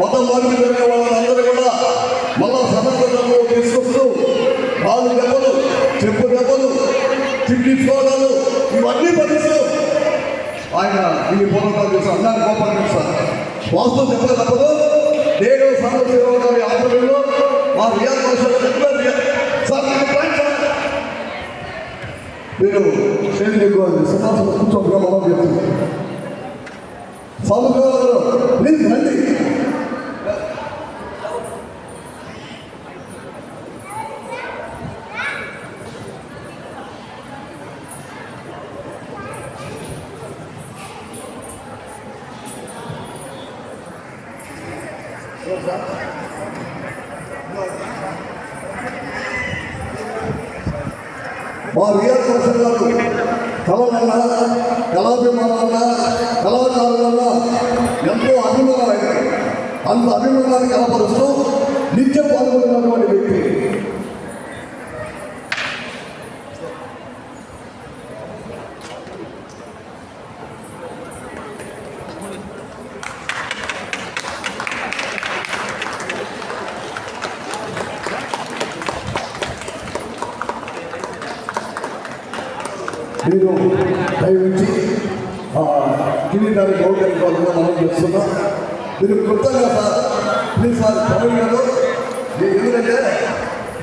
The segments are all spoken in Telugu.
మతం మార్పు జరిగే వాళ్ళందరూ కూడా మళ్ళా సమస్యలు తీసుకొస్తూ వాళ్ళు దెబ్బలు చెప్పు దెబ్బలు తిట్టించుకోవడాలు ఇవన్నీ భరిస్తూ ఆయన ఈ పోరాటాలు చేశారు. అందరినీ కోపాలు చేస్తారు వాస్తవం చెప్పలే తప్పదు. నేను సమస్య గారి ఆధ్వర్యంలో మా రియాల్ భాషలో మీరు స్టేజ్ ఎక్కువ సింహాసనం కూర్చోకుండా మనం చెప్తున్నాం సాధు ప్లీజ్ రండి. మా విఆర్ కౌశల్ గారు కళలన్నా కళాభిమానాలన్నా కళాకారులన్న ఎంతో అభిమానమైన అంత అభిమానాన్ని కలపరుస్తూ నిత్యం పాల్గొన్నటువంటి వ్యక్తి. మీరు దయవించి ఆ, కిరీటాన్ని గౌరవం వాళ్ళగా మనం చేస్తున్నాం మీరు కృతజ్ఞత సార్ ప్లీజ్ సార్ తమిళనాడు మీకు ఎందుకంటే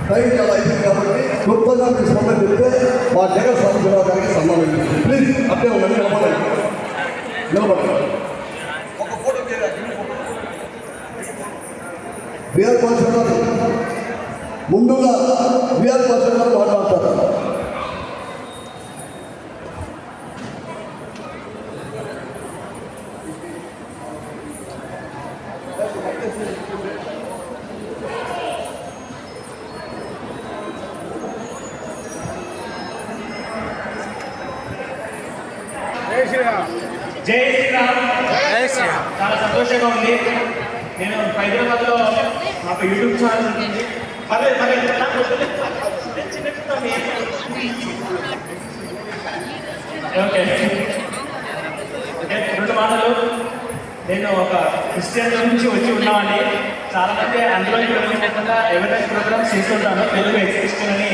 టైం చాలా అయింది కాబట్టి క్లుప్తంగా మీకు సమ్మం చెప్తే మా జగన్ సంవత్సరాల గారికి సన్మానం ప్లీజ్ అట్లే ఉండండి నిలబడండి. నిలబడండి. ఒక ఫోటో వేరే పాల్సర్ ముందుగా వేరే పాల్సర్ మాట్లాడతారు. జై శ్రీరామ్ జై శ్రీరామ్ చాలా సంతోషంగా ఉంది నేను హైదరాబాద్లో మాకు యూట్యూబ్ ఛానల్ ఉంటుంది పర్లేదు పర్లేదు ఓకే రెండు మాటలు నేను ఒక క్రిస్టియన్ నుంచి వచ్చి ఉన్నామని చాలా మంది అందులో కాకుండా అవేర్నెస్ ప్రోగ్రామ్స్ చేస్తుంటాను తెలుగు ఎక్స్క్రిస్టియన్ అని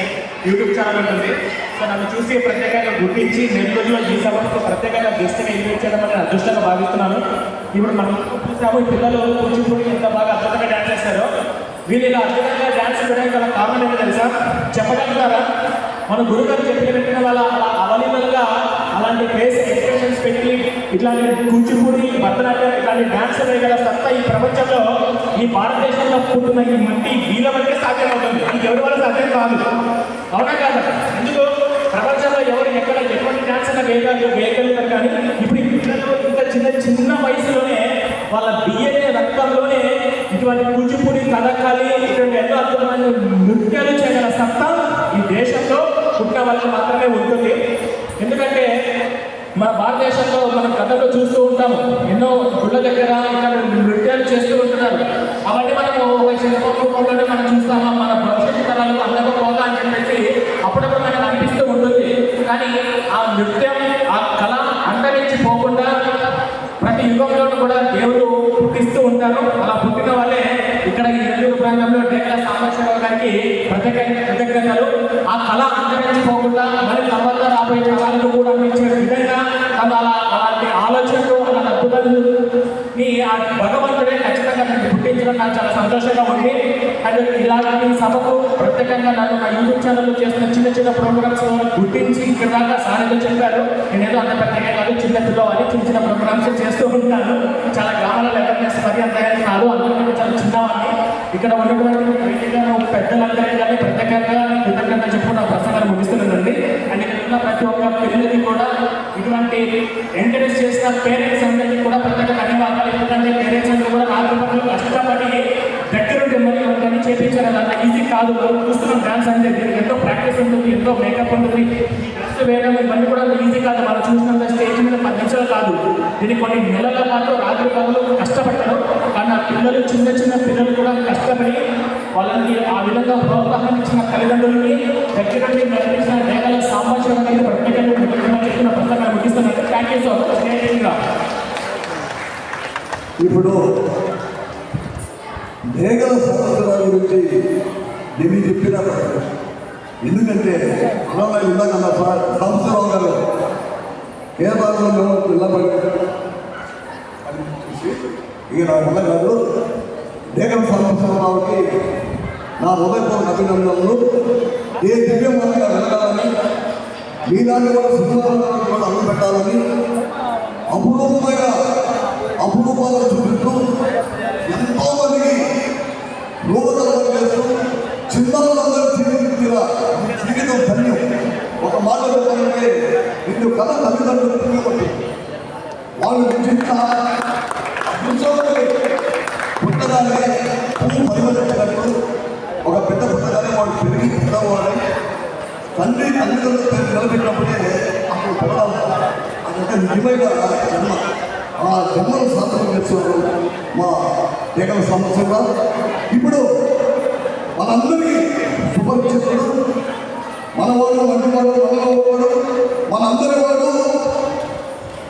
యూట్యూబ్ ఛానల్ ఉంటుంది. సో నన్ను చూసి ప్రత్యేకంగా గుర్తించి నెల్లూరులో ఈ సభకు ప్రత్యేకంగా గెస్ట్గా ఇన్వైట్ చేయడం అనేది అదృష్టంగా భావిస్తున్నాను. ఇప్పుడు మనం చూసాము ఈ పిల్లలు కూచిపూడి ఎంత బాగా అద్భుతంగా డ్యాన్స్ చేశారో వీళ్ళు ఇలా అద్భుతంగా డ్యాన్స్ చేయడానికి గల కారణం ఏంటో తెలుసా? చెప్పగలుగుతారా? మన గురుగారు చెప్పిన పెట్టిన వాళ్ళ అలా అలాంటి ప్లేస్ పెట్టి ఇట్లాంటి కూచిపూడి భరతనాట్యం ఇట్లాంటి డ్యాన్స్ వేయగల సత్తా ఈ ప్రపంచంలో ఈ భారతదేశంలో పుట్టిన ఈ మట్టి వీళ్ళ వరకే సాధ్యమవుతుంది. ఇది ఎవరి వల్ల సాధ్యం కాదు. అవునా కాదు? ఎందుకు? ప్రపంచంలో ఎవరు ఎక్కడ ఎటువంటి డ్యాన్స్ అయినా వేయగలరు వేయగలుగుతారు కానీ ఇప్పుడు ఈ పిల్లలు ఇంత చిన్న చిన్న వయసులోనే వాళ్ళ డిఎన్ఏ రక్తంలోనే ఇటువంటి కూచిపూడి కథకాలి ఇటువంటి ఎన్నో అద్భుతమైన నృత్యాలు చేయగల సత్తా ఈ దేశంలో పుట్టిన వాళ్ళకి మాత్రమే ఉంటుంది. ఎందుకంటే మన భారతదేశంలో మనం కథలు చూస్తూ ఉంటాము. ఎన్నో గుళ్ళ దగ్గర ఇక్కడ నృత్యాలు చేస్తూ ఉంటున్నారు. అవన్నీ మనము ఒక శిల్పం మనం చూస్తాము? మన భవిష్యత్తు తరాలకు అందకపోగా అని చెప్పేసి అప్పుడప్పుడు మనకు అనిపిస్తూ ఉంటుంది. కానీ ఆ నృత్యం ఆ కళ అంతరించిపోకుండా ప్రతి యుగంలోనూ కూడా దేవుడు పుట్టిస్తూ ఉంటారు. అలా పుట్టిన వాళ్ళు సంతోషంగా ఉంది. అండ్ ఇలాంటి సభకు ప్రత్యేకంగా నన్ను నా యూట్యూబ్ ఛానల్లో చేస్తున్న చిన్న చిన్న ప్రోగ్రామ్స్ గుర్తించి ఇక్కడ దాకా సాయంత్రం చెప్పారు. నేనేదో అంత పెద్దగా కాదు చిన్న పిల్లవాడి చిన్న చిన్న ప్రోగ్రామ్స్ చేస్తూ ఉంటాను. చాలా గ్రామాలలో ఎవరినెస్ మరి అంతగా కాదు చాలా చిన్నవాడిని. ఇక్కడ ఉన్నటువంటి పెద్దలందరికీ కానీ ప్రత్యేకంగా కృతజ్ఞత చెప్పు నా ప్రసంగాన్ని ముగిస్తున్నానండి. అండ్ ఇక్కడ ఉన్న ప్రతి ఒక్క పిల్లలకి కూడా ఇటువంటి ఎంకరేజ్ చేసిన పేరెంట్స్ అందరికీ కూడా ప్రత్యేక ధన్యవాదాలు ఎందుకంటే పేరెంట్స్ అందరూ కూడా నాలుగు పనులు కష్టపడి దగ్గరుండి మరి అవన్నీ చేపించారు. అది అంత ఈజీ కాదు. చూస్తున్నాం డ్యాన్స్ అంటే దీనికి ఎంతో ప్రాక్టీస్ ఉంటుంది ఎంతో మేకప్ ఉంటుంది. డ్రెస్ వేయడం ఇవన్నీ కూడా ఈజీ కాదు. మనం చూసినంత స్టేజ్ మీద పది నిమిషాలు కాదు. దీనికి కొన్ని నెలల పాటు రాత్రి పనులు కష్టపడ్డారు కానీ ఆ పిల్లలు చిన్న చిన్న పిల్లలు కూడా కష్టపడి వాళ్ళకి ఆ విధంగా ప్రోత్సాహం ఇచ్చిన తల్లిదండ్రులకి దగ్గరుండి నడిపించిన నేతల పుస్తకాన్ని థ్యాంక్ యూ సో ఇప్పుడు మేఘల సంవత్సరాల గురించి నేను చెప్పిన ఎందుకంటే అలా ఇందాక సార్ సంవత్సరం గారు కేరళలో పిల్లబడి ఇక నా వల్ల కాదు. మేఘల సంవత్సరాలకి నా హృదయపూర్వక అభినందనలు. ఏ దివ్యం మార్గంగా వెళ్ళాలని మీలాంటి వాళ్ళ సినిమాలను అన్నం పెట్టాలని అపురూపమైన అపురూపాలను చూపిస్తూ ఎంతో మందికి రూపకల్పన చేస్తూ చిన్నలందరూ జీవించిన జీవితం ధన్యం ఒక మాట చెప్పాలంటే నిన్ను కథ తల్లిదండ్రులు వాళ్ళు నిశ్చింత కూర్చోవాలి పుట్టగానే పువ్వు పరిమళించినట్టు ఒక పెద్ద పుట్టగానే వాడు పెరిగి పుట్టవాడని తండ్రి నిలబెట్టినప్పుడే అప్పుడు పొగడాలి అదంటే నిజమైన జన్మ ఆ జన్మను సాధన చేస్తున్నారు మా ఏకల సంవత్సరంగా ఇప్పుడు మనందరికీ శుభరిస్తున్నాడు మన వాళ్ళు మంచి వాళ్ళు మనలో వాడు మనందరి వాడు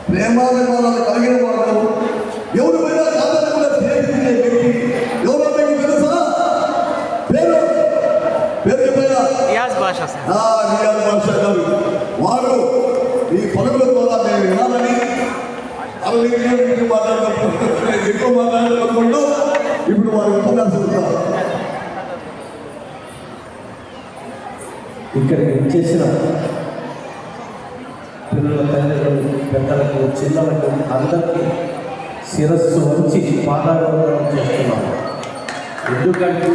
ప్రేమాభిమానాలు కలిగిన వాడు ఎవరు పోయినా సాధారణంగా ప్రేమించే వ్యక్తి. ఎవరో మీకు తెలుసా? పేరు పేరు చెప్పైనా రియాజ్ భాష సార్. ఆ నిజాలు భాష గారు వారు ఈ పలుకుల ద్వారా మేము వినాలని అవి గురించి మాట్లాడుకుంటూ ఎక్కువ మాట్లాడుకుంటూ ఇప్పుడు వారు ఉపన్యాసం ఇక్కడికి వచ్చేసిన పిల్లల తల్లిదండ్రులు పెద్దలకు చిన్నలకు అందరికీ శిరస్సు ఉంచి పాదాభివందనం చేస్తున్నాం ఎందుకంటే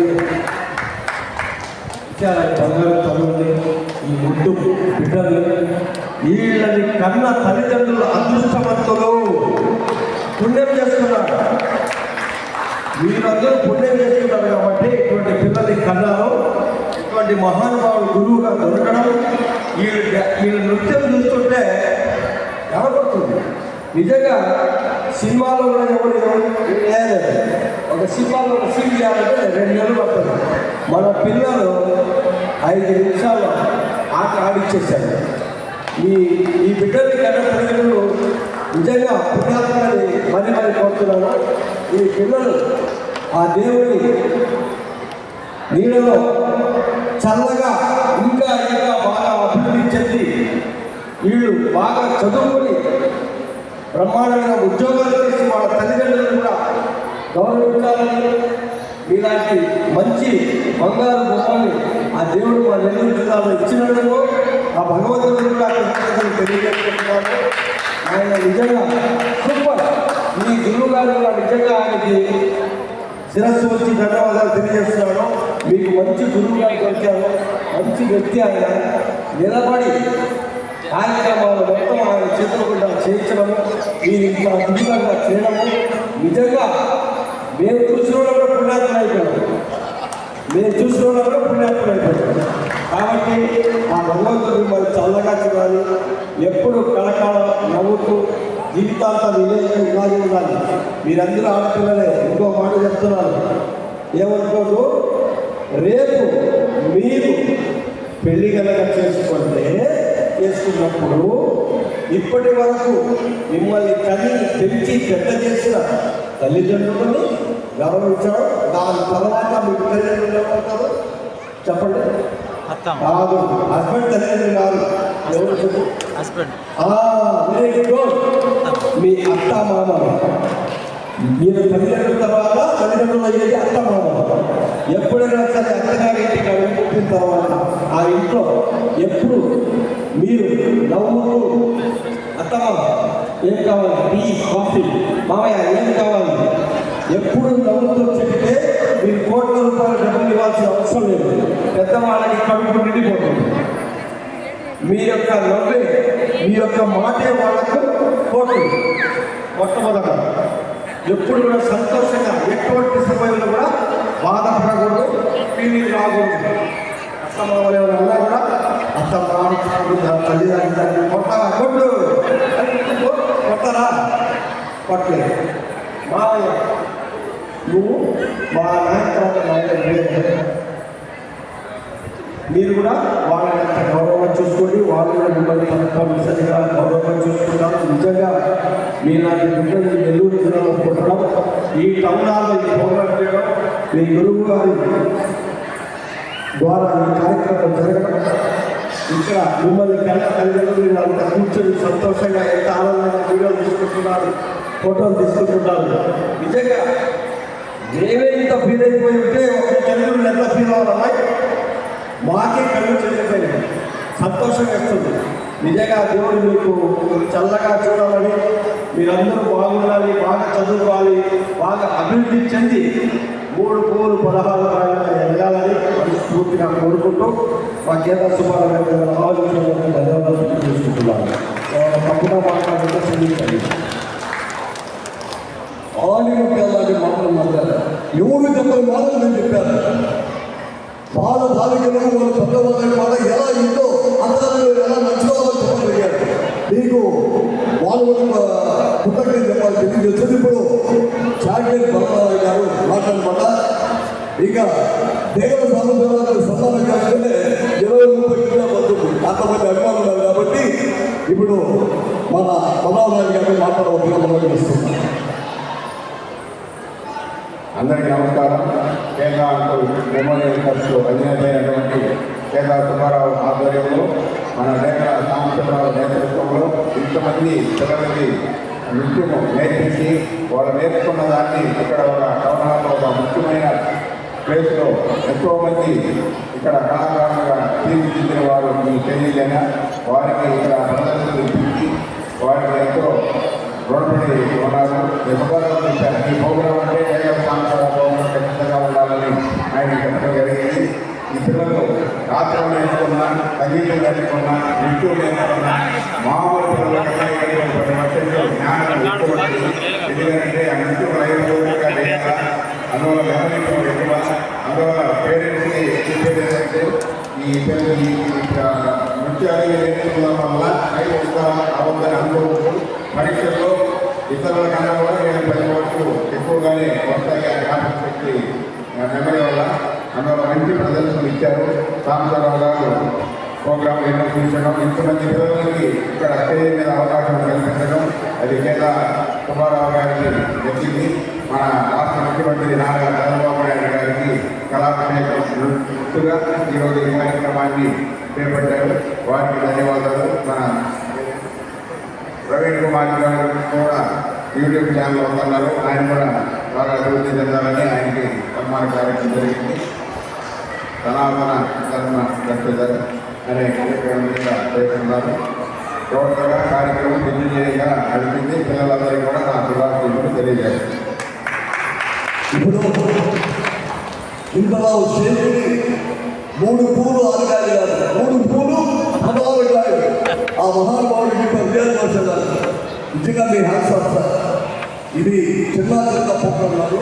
ఇంకా బంగారు తల్లుల్ని ఈ ముద్దు బిడ్డల్ని వీళ్ళని కన్న తల్లిదండ్రులు అదృష్టవంతులు పుణ్యం చేస్తున్నారు మీరందరూ పుణ్యం చేస్తున్నారు కాబట్టి ఇటువంటి పిల్లల్ని కన్నారు. ఇటువంటి మహానుభావుడు గురువుగా దొరకడం వీళ్ళు వీళ్ళు నృత్యం చూస్తుంటే ఎవరు నిజంగా సినిమాలో కూడా ఎవరు ఎవరు ఒక సినిమాలో ఒక సీన్ చేయాలంటే రెండు నెలలు పడుతుంది. మన పిల్లలు ఐదు నిమిషాలు ఆట ఆడిచ్చేసారు ఈ ఈ బిడ్డలు కన్న తల్లిదండ్రులు నిజంగా పుణ్యాత్మని మరి మరి కోరుతున్నాను. ఈ పిల్లలు ఆ దేవుని నీళ్ళలో చల్లగా ఇంకా ఇంకా బాగా అభివృద్ధి చెంది వీళ్ళు బాగా చదువుకొని బ్రహ్మాండంగా ఉద్యోగాలు చేసి వాళ్ళ తల్లిదండ్రులు కూడా గౌరవించాలని ఇలాంటి మంచి బంగారు బొమ్మల్ని ఆ దేవుడు మా నెల్లూరు జిల్లాలో ఇచ్చినందుకు ఆ భగవంతుడు కూడా కృతజ్ఞతలు తెలియజేసుకుంటున్నాను. ఆయన నిజంగా సూపర్. ఈ గురువు గారు కూడా నిజంగా ఆయనకి శిరస్సు వచ్చి ధన్యవాదాలు తెలియజేస్తున్నాను. మీకు మంచి గురువు గారికి వచ్చాను మంచి వ్యక్తి ఆయన. నిలబడి కార్యక్రమాలు మొత్తం ఆయన చేతులు కూడా చేయించడము మీరు ఇంకా అద్భుతంగా చేయడము నిజంగా మేము చూసిన వాళ్ళు కూడా పుణ్యాత్మ అయిపోయాము మేము చూసిన కూడా కాబట్టి ఆ భగవంతుడు మరి చల్లగా చూడాలి. ఎప్పుడు కళకాల నవ్వుతూ జీవితాంతం విలేజ్లో ఇలాగే ఉండాలి. మీరందరూ ఆడపిల్లలే ఇంకో మాట చెప్తున్నారు ఏమనుకోదు రేపు మీరు పెళ్ళి కనుక చేసుకుంటే చేసుకున్నప్పుడు ఇప్పటి వరకు మిమ్మల్ని కని పెంచి పెద్ద చేసిన తల్లిదండ్రులను గౌరవించడం దాని తర్వాత మీ తల్లిదండ్రులు ఏమంటారు చెప్పండి. కాదు హస్బెండ్ తల్లిదండ్రులు కాదు ఎవరు చెప్పు. హస్బెండ్ మీ అత్త మామ మీరు తల్లిదండ్రుల తర్వాత తల్లిదండ్రులు అయ్యేది అత్త మామ ఎప్పుడైనా సరే అత్తగారి ఇంటికి అడుగు పుట్టిన తర్వాత ఆ ఇంట్లో ఎప్పుడు మీరు నవ్వుతూ అత్తమ్మ ఏం కావాలి? Tea coffee. మామయ్య ఏం కావాలి? ఎప్పుడు నవ్వుతూ చెప్తే మీరు కోట్ల రూపాయల డబ్బులు ఇవ్వాల్సిన అవసరం లేదు. పెద్దవాళ్ళకి కడుపు నిండిపోతుంది. మీ యొక్క నవ్వే మీ యొక్క మాటే వాళ్ళకు కోట్లు మొట్టమొదట ఎప్పుడు కూడా సంతోషంగా ఎటువంటి సమయంలో కూడా బాధపడకూడదు ఫీలింగ్ రాకూడదు. అత్తమ్మ ఎవరన్నా కూడా అత్తమ్మ తల్లిదండ్రులు కొట్టరా కొట్టు. కొట్టరా కొట్టలేదు మావయ్య నువ్వు మా నాయన తర్వాత మీరు కూడా వాళ్ళని అంత గౌరవంగా చూసుకోండి వాళ్ళు కూడా మిమ్మల్ని తప్పనిసరిగా గౌరవంగా చూసుకుంటారు. నిజంగా మీ మీలాంటి బిడ్డలు నెల్లూరు జిల్లాలో పుట్టడం ఈ టౌన్ హాల్లో ప్రోగ్రామ్ చేయడం మీ గురువు గారి ద్వారా ఈ కార్యక్రమం జరగడం ఇక్కడ మిమ్మల్ని కన్న తల్లిదండ్రులు మీరు అంత కూర్చొని సంతోషంగా ఎంత ఆనందంగా వీడియోలు తీసుకుంటున్నారు ఫోటోలు తీసుకుంటున్నారు. నిజంగా మేమే ఇంత ఫీల్ అయిపోయి ఉంటే ఒక తల్లిదండ్రులు ఎంత ఫీల్ అవ్వాలమ్మా మాకే కళ్ళు చెల్లిపోయినాయి సంతోషంగా వస్తుంది. నిజంగా దేవుడు మీకు చల్లగా చూడాలని మీరందరూ బాగుండాలి బాగా చదువుకోవాలి బాగా అభివృద్ధి చెంది మూడు పూలు పదహారు రాయలు ఎదగాలని మనస్ఫూర్తిగా కోరుకుంటూ మా కేంద్ర సుబ్బారావు ఆలోచనలకు ధన్యవాదాలు చేసుకుంటున్నాను తప్పుగా మాట్లాడుతూ చెల్లించండి ఆలింగాలని మాటలు మాట్లాడారు ఎవరు చెప్పని మాటలు నేను చెప్పాను బాల బాలికలు వాళ్ళ పెద్దవాళ్ళని మాట ఎలా ఇంట్లో అందరూ ఎలా నచ్చుకోవాలో చెప్పగలిగారు. మీకు వాళ్ళు కృతజ్ఞత చెప్పాలి. తెలియజేస్తుంది ఇప్పుడు చాక్లెట్ బలరావు గారు మాట్లాడమాట. ఇంకా దేవుల సంబంధాలు సంబంధం కాకుండా ఇరవై ముప్పై కిలో పడుతుంది అంతమంది అభిమానులు కాబట్టి ఇప్పుడు మన బలరావు గారు మాట్లాడవలసిన మనం ఇస్తున్నాం అందరికీ నమస్కారం. కేంద్రాలకు మెమోరియల్ ట్రస్ట్ అధినేత కేంద్ర సుబ్బారావు ఆధ్వర్యంలో మన లేఖల సాంస్కృతిక నేతృత్వంలో ఇంతమంది పిల్లలకి నృత్యము నేర్పించి వాళ్ళు నేర్చుకున్న దాన్ని ఇక్కడ ఒక టౌన్హాల్లో ఒక ముఖ్యమైన ప్లేస్లో ఎంతోమంది ఇక్కడ కళాకారులుగా తీర్చిదిద్దిన వారు మీకు తెలియజేనా వారికి ఇక్కడ ప్రదర్శనలు ఇప్పించి వారికి ఎంతో రుణపడి ఉన్నారు ఎక్కువగా చెప్పారు ఈ ప్రోగ్రాం అంటే కేవలం సాంస్కృతిక ప్రోగ్రాం ఖచ్చితంగా ఉండాలని ఆయన చెప్పడం జరిగింది. ఈ పిల్లలు రాత్రం నేర్చుకున్నా సంగీతం నేర్చుకున్నా నృత్యం నేర్చుకున్నా మామూలు పిల్లల జ్ఞానం ఎక్కువ ఎందుకంటే ఆ నృత్యం ప్రయోజనంగా చేయాలా? అందువల్ల గమనించడం ఎక్కువ అందువల్ల పేరెంట్స్కి చెప్పేది ఏంటంటే ఈ పిల్లలు ఈ నృత్యాలు నేర్చుకోవడం వల్ల కై వస్తారా అవద్దని పరీక్షల్లో ఇతరుల కన్నా కూడా నేను పది వరకు ఎక్కువగానే వస్తాయి ఆ జ్ఞాపకం శక్తి మెమరీ వల్ల అందులో మంచి ప్రదర్శనలు ఇచ్చారు. రామచంద్రరావు గారు ప్రోగ్రాం ఎన్నో ఇంతమంది పిల్లలకి ఇక్కడ స్టేజ్ మీద అవకాశం కల్పించడం అది కేంద్ర సుబ్బారావు గారికి వచ్చింది మన రాష్ట్ర ముఖ్యమంత్రి నారా చంద్రబాబు నాయుడు గారికి కళాకారులుగా ఈరోజు ఈ కార్యక్రమాన్ని చేపట్టారు. వారికి ధన్యవాదాలు. మన ప్రవీణ్ కుమార్ గారు కూడా యూట్యూబ్ ఛానల్ వస్తున్నారు ఆయన కూడా బాగా అభివృద్ధి చెందాలని ఆయనకి సన్మాన కార్యక్రమం జరిగింది. సనాతన ధర్మ దక్షిణ అనే కార్యక్రమం మీద చేస్తున్నారు టోటల్గా కార్యక్రమం దిగ్విజయంగా నడిపింది పిల్లలందరికీ కూడా నా శుభాకాంక్షలు తెలియజేస్తాను. ఇప్పుడు ఇంతలో చేతుని మూడు పూలు ఆరుగాలి కాదు మూడు పూలు పదహారు గాలి ఆ మహానుభావుడికి పద్యాలు వచ్చేదారు నిజంగా మీ హ్యాట్స్ ఆఫ్ సార్. ఇది చిన్న చిన్న ప్రోగ్రాం కాదు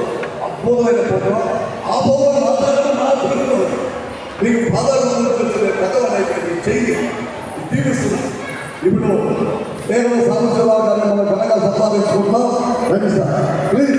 అద్భుతమైన ప్రోగ్రాం ఆ ప్రోగ్రాం మాట్లాడడం నా తెలుగులో మీకు పాదాలు పెద్దవాళ్ళు చెయ్యి దీవిస్తున్నాను ఇప్పుడు కేవలం సామర్థ్యం మన ఘనంగా సంపాదించుకుంటున్నాం. రండి సార్. ప్లీజ్